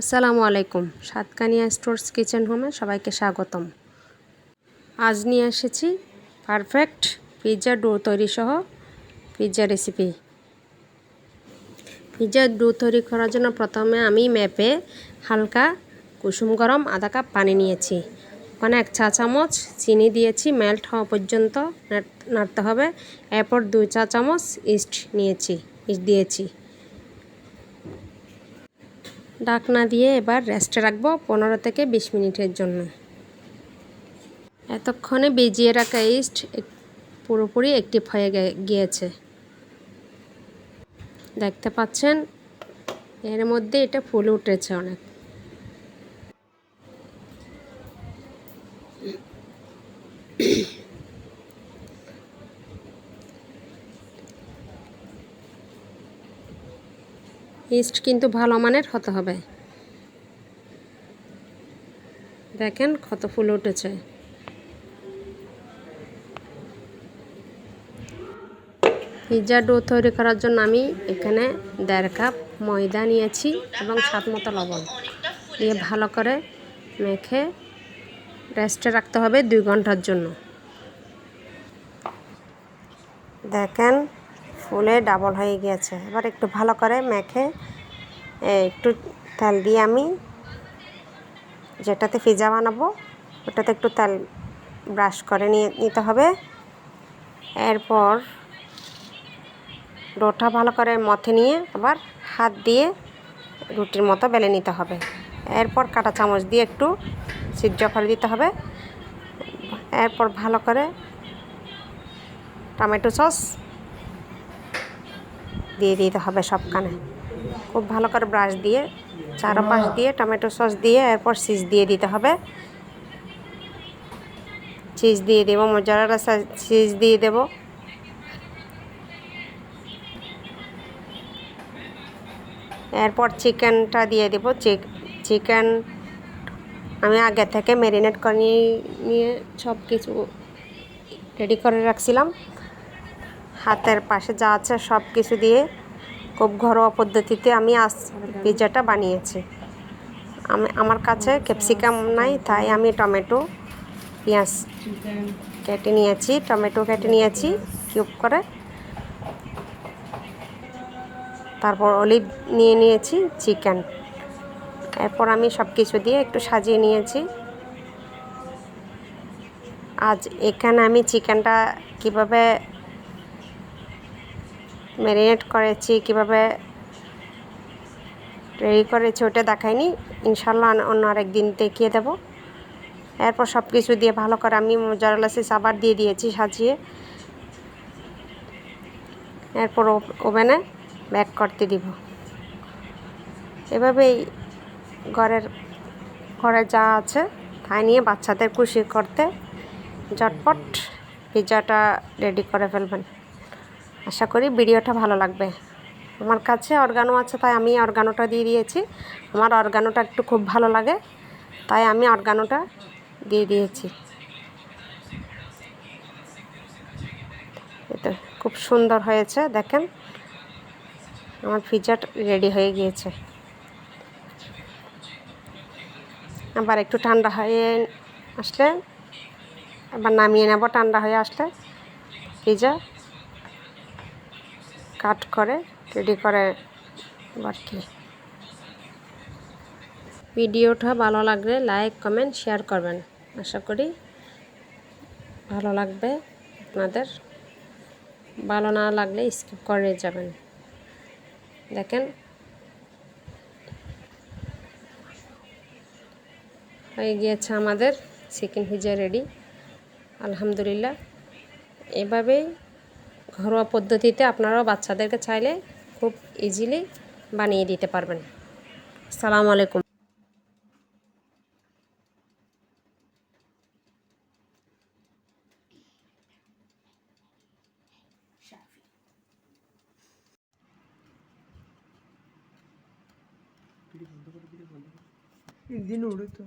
আসসালামু আলাইকুম, Satkania stores kitchen হোমে সবাইকে স্বাগতম। আজ নিয়ে এসেছি পারফেক্ট পিৎজা ডো তৈরি সহ পিৎজা রেসিপি। পিৎজা ডো তৈরি করার জন্য প্রথমে আমি ম্যাপে হালকা কুসুম গরম আধা কাপ পানি নিয়েছি। ওখানে এক চা চামচ চিনি দিয়েছি মেল্ট হওয়া পর্যন্ত নাড়তে হবে। এরপর দুই চা চামচ ইস্ট নিয়েছি, ইস্ট দিয়েছি। ডাকনা দিয়ে এবার রেস্টে রাখব পনেরো থেকে বিশ মিনিটের জন্য। এতক্ষণে বেজিয়ে রাখা ইস্ট পুরোপুরি অ্যাক্টিভ হয়ে গিয়েছে। দেখতে পাচ্ছেন? এর মধ্যে এটা ফুল উঠেছে অনেক। ইস্ট কিন্তু ভালো মানের হতে হবে। দেখেন কত ফুল উঠেছে। পিৎজা ডো তৈরি করার জন্য আমি এখানে দেড় কাপ ময়দা নিয়েছি এবং সাত মতো লবণ। দিয়ে ভালো করে মেখে রেস্টে রাখতে হবে দুই ঘণ্টার জন্য। দেখেন ফুলে ডাবল হয়ে গিয়েছে। এবার একটু ভালো করে মেখে একটু তেল দিয়ে আমি যেটাতে পিজা বানাবো, ওটাতে একটু তেল ব্রাশ করে নিয়ে নিতে হবে। এরপর ডোটা ভালো করে মথে নিয়ে আবার হাত দিয়ে রুটির মতো বেলে নিতে হবে। এরপর কাটা চামচ দিয়ে একটু সিদ্ধ করে দিতে হবে। এরপর ভালো করে টমেটো সস দিয়ে দিতে হবে সবখানে। খুব ভালো করে ব্রাশ দিয়ে, চারোপাশ দিয়ে, টমেটো সস দিয়ে, এরপর চিজ দিয়ে দিতে হবে। চিজ দিয়ে দেবো মজারা চিজ দিয়ে দেব। এরপর চিকেনটা দিয়ে দেবো। চিকেন আমি আগে থেকে ম্যারিনেট করে নিয়ে সব কিছু রেডি করে রাখছিলাম। হাতের পাশে যা আছে সব কিছু দিয়ে খুব ঘরোয়া পদ্ধতিতে আমি আজ পিৎজাটা বানিয়েছি। আমি, আমার কাছে ক্যাপসিকাম নাই, তাই আমি টমেটো, পেঁয়াজ কেটে নিয়েছি, টমেটো কেটে নিয়েছি, কিউব করে। তারপর অলিভ নিয়ে নিয়েছি, চিকেন। এরপর আমি সব কিছু দিয়ে একটু সাজিয়ে নিয়েছি। আজ এখানে আমি চিকেনটা কীভাবে ম্যারিনেট করেছি, কীভাবে রেডি করেছি ওটা দেখাইনি। ইনশাল্লাহ অন্য আরেক দিন দেখিয়ে দেব। এরপর সব কিছু দিয়ে ভালো করে আমি মোজারেলা আবার দিয়ে দিয়েছি সাজিয়ে। এরপর ওভেনে ব্যাক করতে দিব। এভাবেই ঘরের, ঘরে যা আছে তাই নিয়ে বাচ্চাদের খুশি করতে ঝটপট পিৎজাটা রেডি করে ফেলবেন। আশা করি ভিডিওটা ভালো লাগবে। আমার কাছে অর্গানো আছে, তাই আমি অর্গানোটা দিয়ে দিয়েছি। আমার অর্গানোটা একটু খুব ভালো লাগে, তাই আমি অর্গানোটা দিয়ে দিয়েছি। এটা খুব সুন্দর হয়েছে, দেখেন। আমার পিজাটা রেডি হয়ে গিয়েছে। আবার একটু ঠান্ডা হয়ে আসলে, আবার নামিয়ে নেব, ঠান্ডা হয়ে আসলে পিজা কাট করে রেডি করে আর কি? ভিডিওটা ভালো লাগলে লাইক কমেন্ট শেয়ার করবেন। আশা করি ভালো লাগবে আপনাদের। ভালো না লাগলে স্কিপ করে যাবেন। দেখেন। হয়ে গিয়েছে আমাদের। চিকেন পিজা রেডি আলহামদুলিল্লাহ। এভাবেই ঘরোয়া পদ্ধতিতে আপনারাও বাচ্চাদেরকে চাইলে খুব ইজিলি বানিয়ে দিতে পারবেন। সালাম আলাইকুম। দিন উড়ে তো।